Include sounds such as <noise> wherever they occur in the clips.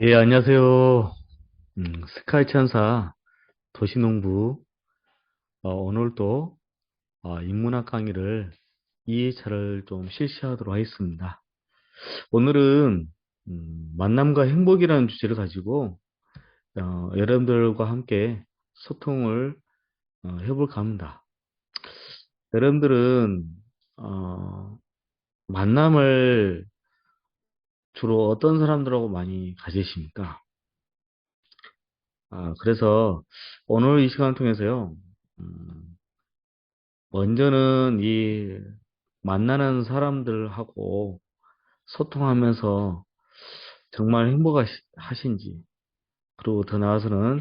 예, 안녕하세요. 음, 스카이 천사 도시농부 어, 오늘도 어, 인문학 강의를 2회차를 좀 실시하도록 하겠습니다. 오늘은 음, 만남과 행복이라는 주제를 가지고 어, 여러분들과 함께 소통을 어, 해볼까 합니다. 여러분들은 어, 만남을 주로 어떤 사람들하고 많이 가지십니까? 아, 그래서 오늘 이 시간을 통해서요. 음, 먼저는 이 만나는 사람들하고 소통하면서 정말 행복하신지, 그리고 더 나아가서는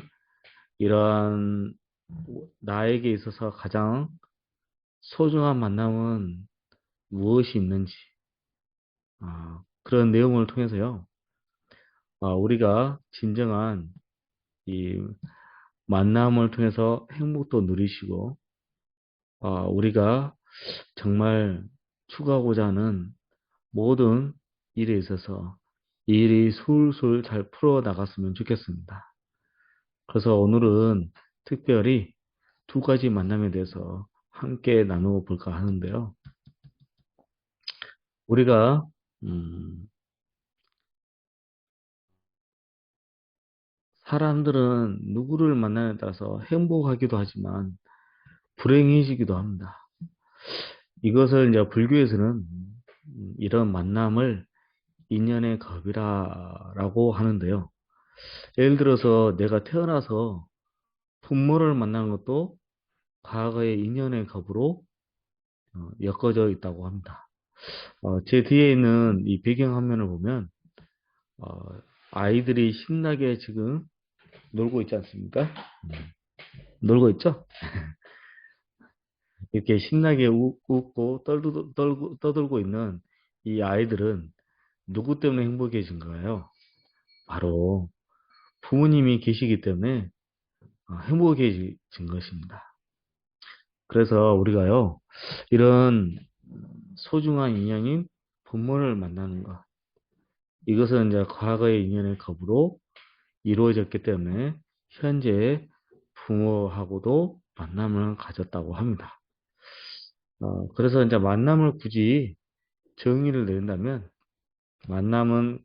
이러한 나에게 있어서 가장 소중한 만남은 무엇이 있는지, 아, 그런 내용을 통해서요, 아, 우리가 진정한 이 만남을 통해서 행복도 누리시고, 아, 우리가 정말 추구하고자 하는 모든 일에 있어서 이 일이 술술 잘 풀어 나갔으면 좋겠습니다. 그래서 오늘은 특별히 두 가지 만남에 대해서 함께 나누어 볼까 하는데요. 우리가 음, 사람들은 누구를 만나냐에 따라서 행복하기도 하지만 불행해지기도 합니다. 이것을 이제 불교에서는 음, 이런 만남을 인연의 겁이라고 하는데요. 예를 들어서 내가 태어나서 부모를 만나는 것도 과거의 인연의 겁으로 어, 엮어져 있다고 합니다. 어, 제 뒤에 있는 이 배경 화면을 보면 어, 아이들이 신나게 지금 놀고 있지 않습니까? 음, 놀고 있죠? <laughs> 이렇게 신나게 웃, 고 떨고, 떨고, 떠들고 있는 이 아이들은 누구 때문에 행복해진 거예요? 바로 부모님이 계시기 때문에 어, 행복해진 것입니다. 그래서 우리가요, 이런 소중한 인연인 부모를 만나는 것. 이것은 이제 과거의 인연의 겁으로 이루어졌기 때문에 현재 부모하고도 만남을 가졌다고 합니다. 어, 그래서 이제 만남을 굳이 정의를 내린다면 만남은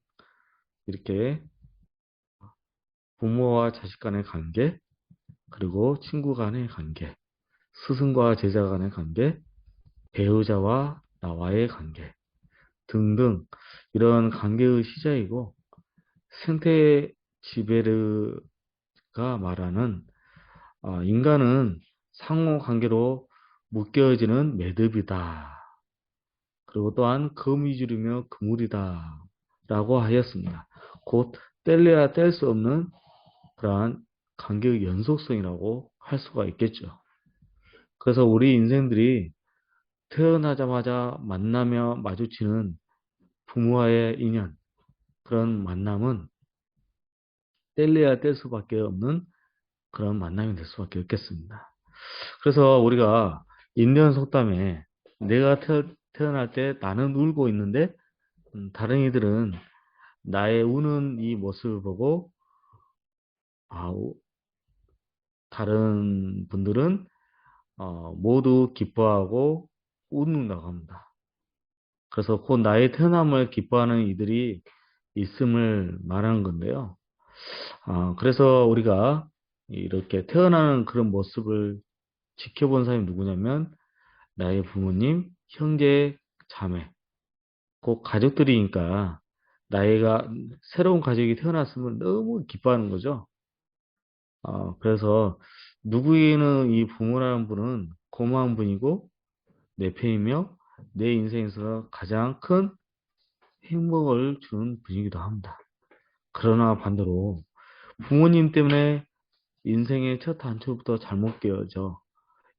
이렇게 부모와 자식 간의 관계, 그리고 친구 간의 관계, 스승과 제자 간의 관계, 배우자와 나와의 관계 등등 이런 관계의 시작이고 생태 지베르가 말하는 어, 인간은 상호 관계로 묶여지는 매듭이다. 그리고 또한 거미줄이며 그물이다. 라고 하였습니다. 곧 뗄래야 뗄 수 없는 그러한 관계의 연속성이라고 할 수가 있겠죠. 그래서 우리 인생들이 태어나자마자 만나며 마주치는 부모와의 인연, 그런 만남은 뗄래야 뗄 수밖에 없는 그런 만남이 될 수밖에 없겠습니다. 그래서 우리가 인연 속담에 내가 태어날 때 나는 울고 있는데 음, 다른 이들은 나의 우는 이 모습을 보고 아, 다른 분들은 어, 모두 기뻐하고 웃는다고 합니다. 그래서 곧 나의 태어남을 기뻐하는 이들이 있음을 말하는 건데요. 어, 그래서 우리가 이렇게 태어나는 그런 모습을 지켜본 사람이 누구냐면 나의 부모님, 형제, 자매, 꼭 가족들이니까 나이가 새로운 가족이 태어났으면 너무 기뻐하는 거죠. 어, 그래서 누구에는 이 부모라는 분은 고마운 분이고 내 편이며 내 인생에서 가장 큰 행복을 주는 분이기도 합니다. 그러나 반대로 부모님 때문에 인생의 첫 단추부터 잘못 깨어져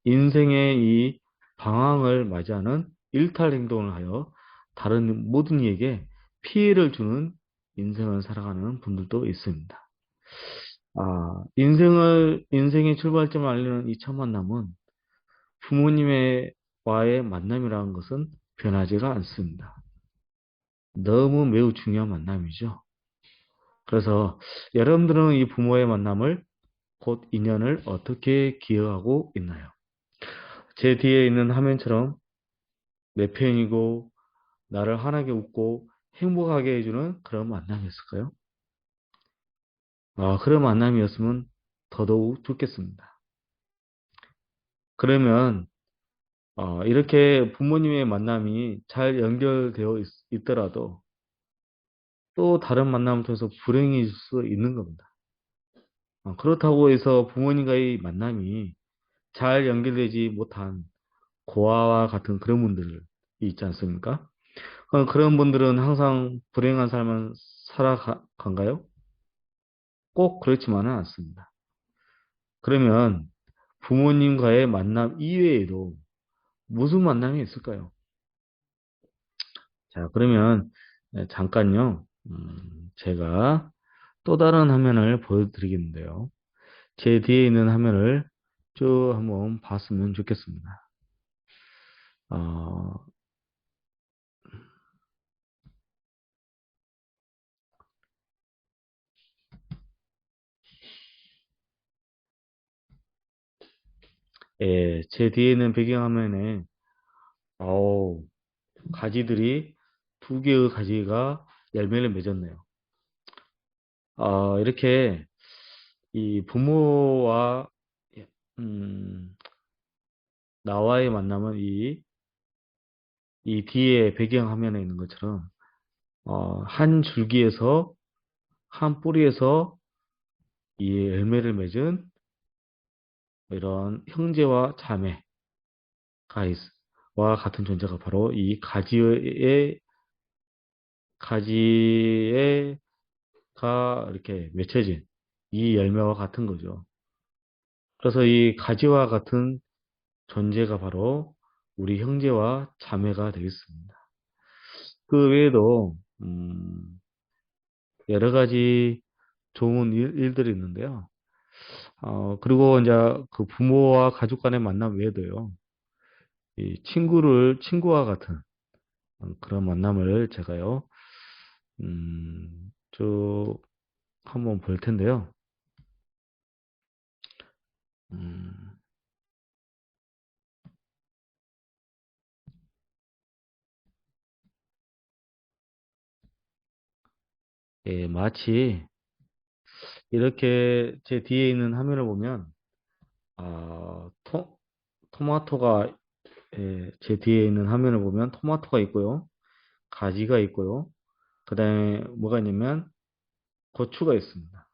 인생의 이 방황을 맞이하는 일탈 행동을 하여 다른 모든 이에게 피해를 주는 인생을 살아가는 분들도 있습니다. 아, 인생을, 인생의 출발점을 알리는 이 첫 만남은 부모님의 와의 만남이라는 것은 변하지가 않습니다. 너무 매우 중요한 만남이죠. 그래서 여러분들은 이 부모의 만남을 곧 인연을 어떻게 기억하고 있나요? 제 뒤에 있는 화면처럼 내 편이고 나를 환하게 웃고 행복하게 해주는 그런 만남이었을까요? 아, 그런 만남이었으면 더더욱 좋겠습니다. 그러면 어, 이렇게 부모님의 만남이 잘 연결되어 있, 더라도 또 다른 만남을 통해서 불행해질 수 있는 겁니다. 어, 그렇다고 해서 부모님과의 만남이 잘 연결되지 못한 고아와 같은 그런 분들이 있지 않습니까? 어, 그런 분들은 항상 불행한 삶을 살아간가요? 꼭 그렇지만은 않습니다. 그러면 부모님과의 만남 이외에도 무슨 만남이 있을까요? 자, 그러면 네, 잠깐요. 음, 제가 또 다른 화면을 보여드리겠는데요. 제 뒤에 있는 화면을 쭉 한번 봤으면 좋겠습니다. 어, 예, 제 뒤에 있는 배경화면에 어우, 가지들이 두 개의 가지가 열매를 맺었네요. 어, 이렇게 이 부모와 음, 나와의 만남은 이, 이 뒤에 배경화면에 있는 것처럼 어, 한 줄기에서 한 뿌리에서 이 열매를 맺은 이런 형제와 자매가 와 같은 존재가 바로 이 가지의 가지에가 이렇게 맺혀진 이 열매와 같은 거죠. 그래서 이 가지와 같은 존재가 바로 우리 형제와 자매가 되겠습니다. 그 외에도 음, 여러 가지 좋은 일, 들이 있는데요. 어, 그리고 이제 그 부모와 가족 간의 만남 외에도요. 이 친구를 친구와 같은 그런 만남을 제가요. 음, 쭉 한번 볼 텐데요. 음, 예, 마치 이렇게 제 뒤에 있는 화면을 보면 아, 토, 토마토가 예, 제 뒤에 있는 화면을 보면 토마토가 있고요. 가지가 있고요. 그 다음에 뭐가 있냐면 고추가 있습니다.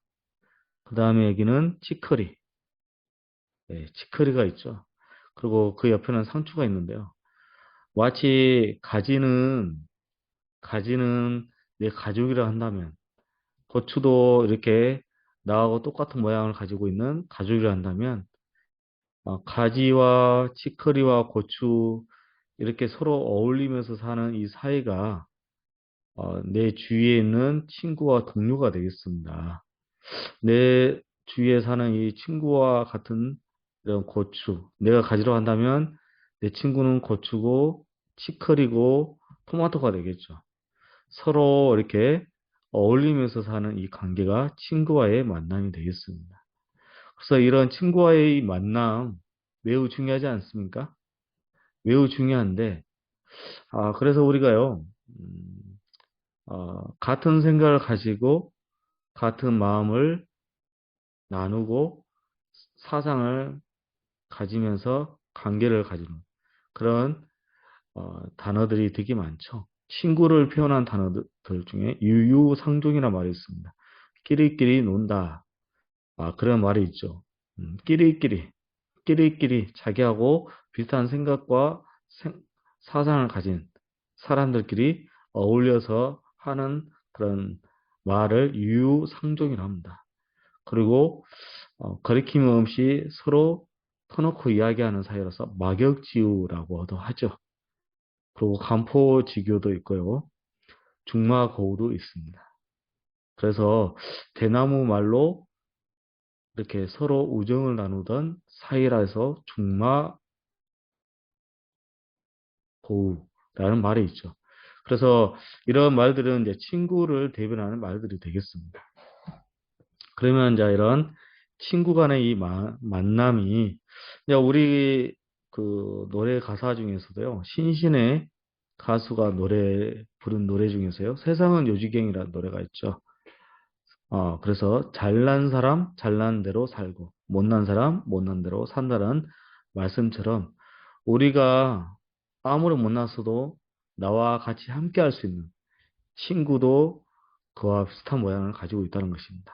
그 다음에 여기는 치커리. 예, 치커리가 있죠. 그리고 그 옆에는 상추가 있는데요. 마치 가지는 가지는 내 가족이라 한다면 고추도 이렇게 나하고 똑같은 모양을 가지고 있는 가족이라 한다면 어, 가지와 치커리와 고추 이렇게 서로 어울리면서 사는 이 사이가 어, 내 주위에 있는 친구와 동료가 되겠습니다. 내 주위에 사는 이 친구와 같은 이런 고추 내가 가지러 한다면 내 친구는 고추고 치커리고 토마토가 되겠죠. 서로 이렇게 어울리면서 사는 이 관계가 친구와의 만남이 되겠습니다. 그래서 이런 친구와의 만남 매우 중요하지 않습니까? 매우 중요한데, 아, 그래서 우리가요, 음, 어, 같은 생각을 가지고 같은 마음을 나누고 사상을 가지면서 관계를 가지는 그런 어, 단어들이 되게 많죠. 친구를 표현한 단어들 중에 유유상종이라는 말이 있습니다. 끼리끼리 논다. 아, 그런 말이 있죠. 음, 끼리끼리, 끼리끼리 자기하고 비슷한 생각과 생, 사상을 가진 사람들끼리 어울려서 하는 그런 말을 유유상종이라 합니다. 그리고 어, 거리낌 없이 서로 터놓고 이야기하는 사이로서 막역지우라고도 하죠. 그리고 간포지교도 있고요. 중마고우도 있습니다. 그래서 대나무 말로 이렇게 서로 우정을 나누던 사이라 해서 중마고우라는 말이 있죠. 그래서 이런 말들은 이제 친구를 대변하는 말들이 되겠습니다. 그러면 이제 이런 친구 간의 이 마- 만남이 우리 그 노래 가사 중에서도요. 신신의 가수가 노래 부른 노래 중에서요. 세상은 요지경이라는 노래가 있죠. 어, 그래서 잘난 사람 잘난 대로 살고 못난 사람 못난 대로 산다는 말씀처럼 우리가 아무리 못났어도 나와 같이 함께 할 수 있는 친구도 그와 비슷한 모양을 가지고 있다는 것입니다.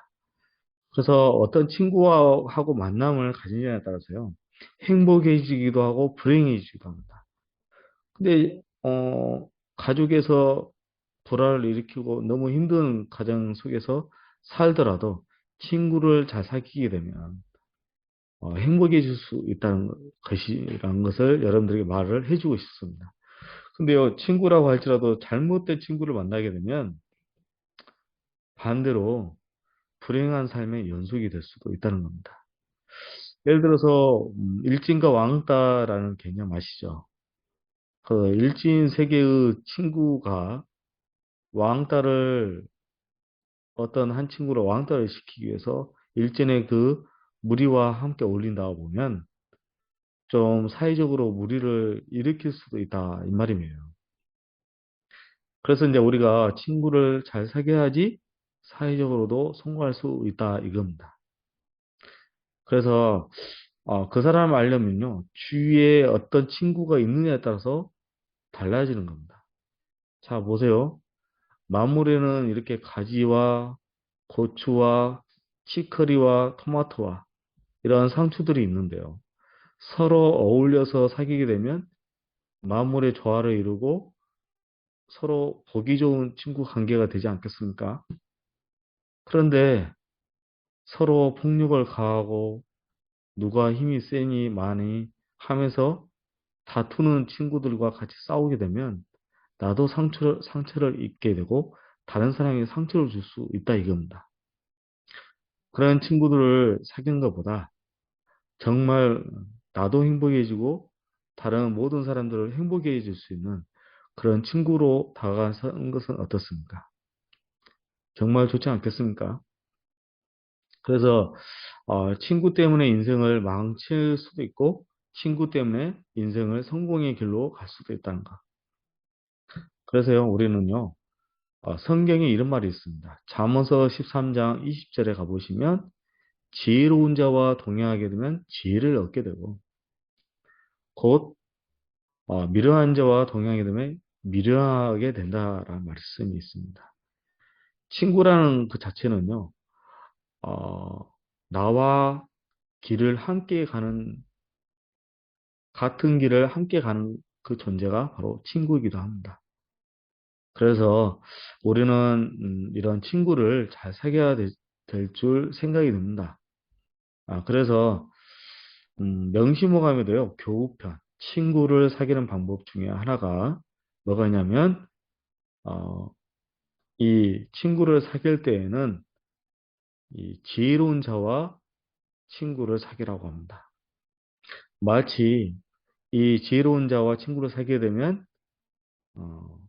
그래서 어떤 친구하고 만남을 가지냐에 따라서요. 행복해지기도 하고 불행해지기도 합니다. 근데 어, 가족에서 불화를 일으키고 너무 힘든 가정 속에서 살더라도 친구를 잘 사귀게 되면 어, 행복해질 수 있다는 것이라는 것을 여러분들에게 말을 해주고 싶습니다. 근데요, 친구라고 할지라도 잘못된 친구를 만나게 되면 반대로 불행한 삶의 연속이 될 수도 있다는 겁니다. 예를 들어서 음, 일진과 왕따라는 개념 아시죠? 그 일진 세계의 친구가 왕따를 어떤 한 친구를 왕따를 시키기 위해서 일진의 그 무리와 함께 어울린다 보면 좀 사회적으로 무리를 일으킬 수도 있다 이 말이에요. 그래서 이제 우리가 친구를 잘 사귀어야지 사회적으로도 성공할 수 있다 이겁니다. 그래서 어, 그 사람을 알려면요 주위에 어떤 친구가 있느냐에 따라서 달라지는 겁니다. 자 보세요. 마무리는 이렇게 가지와 고추와 치커리와 토마토와 이런 상추들이 있는데요. 서로 어울려서 사귀게 되면 마무리의 조화를 이루고 서로 보기 좋은 친구 관계가 되지 않겠습니까? 그런데 서로 폭력을 가하고 누가 힘이 세니 많이 하면서 다투는 친구들과 같이 싸우게 되면 나도 상처를, 상처를 입게 되고 다른 사람에게 상처를 줄 수 있다 이겁니다. 그런 친구들을 사귀는 것보다 정말 나도 행복해지고 다른 모든 사람들을 행복해 해줄 수 있는 그런 친구로 다가가는 것은 어떻습니까? 정말 좋지 않겠습니까? 그래서 어, 친구 때문에 인생을 망칠 수도 있고 친구 때문에 인생을 성공의 길로 갈 수도 있다는 것. 그래서요 우리는요 어, 성경에 이런 말이 있습니다. 잠언서 13장 20절에 가보시면 지혜로운 자와 동행하게 되면 지혜를 얻게 되고 곧 어, 미련한 자와 동행하게 되면 미련하게 된다라는 말씀이 있습니다. 친구라는 그 자체는요, 어, 나와 길을 함께 가는, 같은 길을 함께 가는 그 존재가 바로 친구이기도 합니다. 그래서 우리는 음, 이런 친구를 잘 사귀어야 될 줄 생각이 듭니다. 아, 그래서 음, 명심호감에도요, 교우편, 친구를 사귀는 방법 중에 하나가 뭐가 있냐면, 어, 이 친구를 사귈 때에는 이 지혜로운 자와 친구를 사귀라고 합니다. 마치 이 지혜로운 자와 친구를 사귀게 되면 어,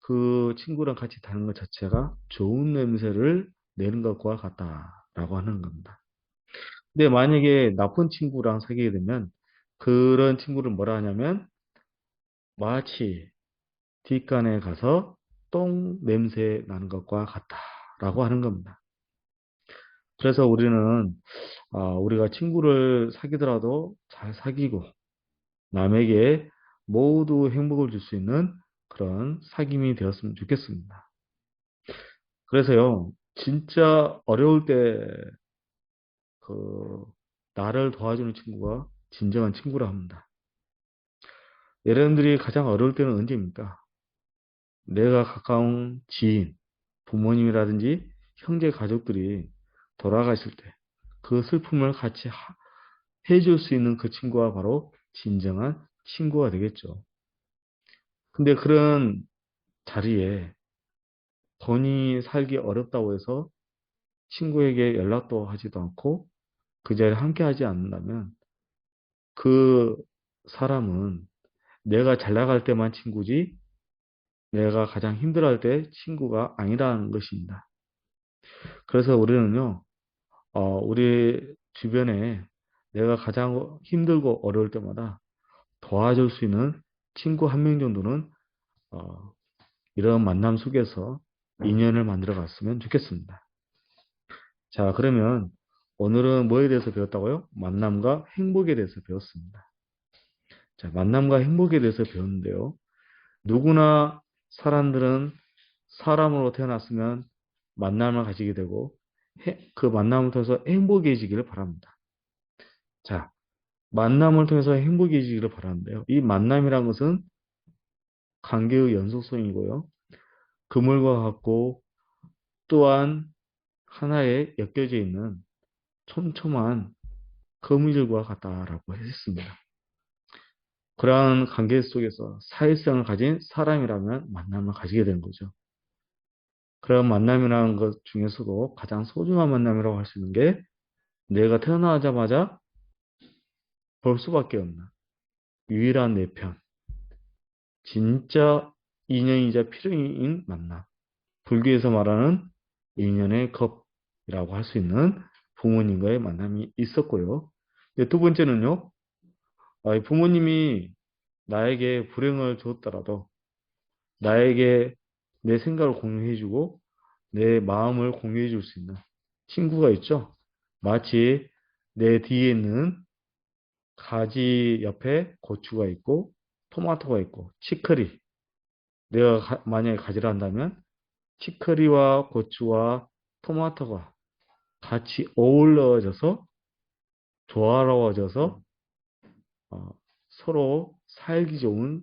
그 친구랑 같이 다는 것 자체가 좋은 냄새를 내는 것과 같다라고 하는 겁니다. 근데 만약에 나쁜 친구랑 사귀게 되면 그런 친구를 뭐라 하냐면 마치 뒷간에 가서 똥 냄새 나는 것과 같다라고 하는 겁니다. 그래서 우리는 어, 우리가 친구를 사귀더라도 잘 사귀고 남에게 모두 행복을 줄 수 있는 그런 사귐이 되었으면 좋겠습니다. 그래서요, 진짜 어려울 때 그 나를 도와주는 친구가 진정한 친구라 합니다. 여러분들이 가장 어려울 때는 언제입니까? 내가 가까운 지인, 부모님이라든지 형제 가족들이 돌아가실 때그 슬픔을 같이 하- 해줄 수 있는 그 친구가 바로 진정한 친구가 되겠죠. 근데 그런 자리에 본인이 살기 어렵다고 해서 친구에게 연락도 하지도 않고 그 자리에 함께 하지 않는다면 그 사람은 내가 잘 나갈 때만 친구지 내가 가장 힘들어 할 때 친구가 아니라는 것입니다. 그래서 우리는요, 어, 우리 주변에 내가 가장 힘들고 어려울 때마다 도와줄 수 있는 친구 한 명 정도는 어, 이런 만남 속에서 인연을 만들어 갔으면 좋겠습니다. 자, 그러면 오늘은 뭐에 대해서 배웠다고요? 만남과 행복에 대해서 배웠습니다. 자, 만남과 행복에 대해서 배웠는데요. 누구나 사람들은 사람으로 태어났으면 만남을 가지게 되고 그 만남을 통해서 행복해지기를 바랍니다. 자, 만남을 통해서 행복해지기를 바라는데요. 이 만남이란 것은 관계의 연속성이고요. 그물과 같고 또한 하나에 엮여져 있는 촘촘한 거미줄과 같다라고 했습니다. 그러한 관계 속에서 사회성을 가진 사람이라면 만남을 가지게 되는 거죠. 그런 만남이라는 것 중에서도 가장 소중한 만남이라고 할 수 있는 게 내가 태어나자마자 볼 수밖에 없는 유일한 내 편. 진짜 인연이자 필연인 만남. 불교에서 말하는 인연의 겁이라고 할 수 있는 부모님과의 만남이 있었고요. 두 번째는요. 부모님이 나에게 불행을 주었더라도 나에게 내 생각을 공유해주고 내 마음을 공유해줄 수 있는 친구가 있죠. 마치 내 뒤에 있는 가지 옆에 고추가 있고 토마토가 있고 치커리 내가 가, 만약에 가지를 한다면 치커리와 고추와 토마토가 같이 어울러져서 조화로워져서 어, 서로 살기 좋은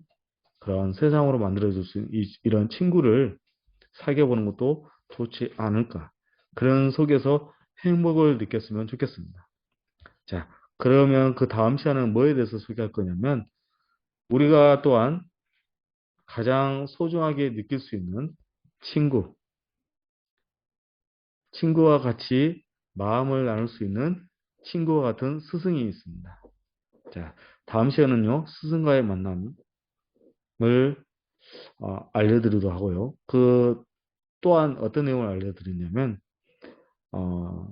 그런 세상으로 만들어줄 수 있는 이, 이런 친구를 사귀어 보는 것도 좋지 않을까. 그런 속에서 행복을 느꼈으면 좋겠습니다. 자, 그러면 그 다음 시간은 뭐에 대해서 소개할 거냐면 우리가 또한 가장 소중하게 느낄 수 있는 친구, 친구와 같이 마음을 나눌 수 있는 친구와 같은 스승이 있습니다. 자, 다음 시간은요, 스승과의 만남을 어, 알려드리도록 하고요. 그 또한 어떤 내용을 알려드리냐면, 어,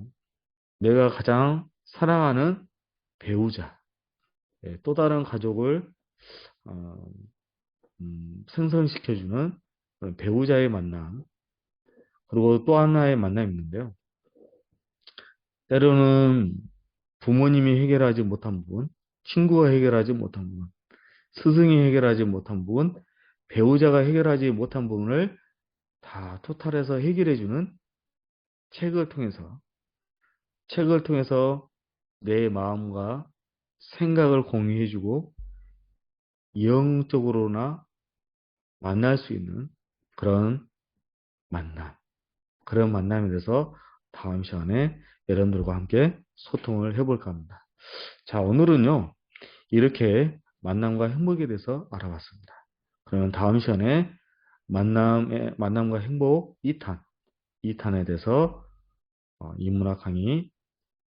내가 가장 사랑하는 배우자, 예, 또 다른 가족을 어, 음, 생성시켜주는 배우자의 만남, 그리고 또 하나의 만남이 있는데요. 때로는 부모님이 해결하지 못한 부분, 친구가 해결하지 못한 부분, 스승이 해결하지 못한 부분, 배우자가 해결하지 못한 부분을 다 토탈해서 해결해주는 책을 통해서, 책을 통해서 내 마음과 생각을 공유해주고 영적으로나 만날 수 있는 그런 만남. 그런 만남에 대해서 다음 시간에 여러분들과 함께 소통을 해볼까 합니다. 자, 오늘은요, 이렇게 만남과 행복에 대해서 알아봤습니다. 그러면 다음 시간에 만남의, 만남과 행복 2탄, 2탄에 대해서 어, 인문학 강의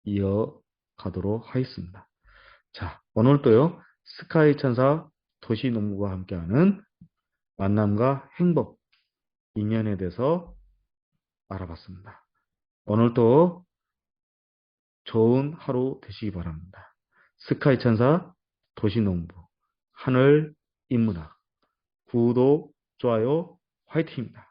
이어가도록 하겠습니다. 자, 오늘도요, 스카이 천사 도시농부와 함께하는 만남과 행복, 인연에 대해서 알아봤습니다. 오늘도 좋은 하루 되시기 바랍니다. 스카이 천사 도시 농부 하늘 인문학 구독, 좋아요, 화이팅입니다.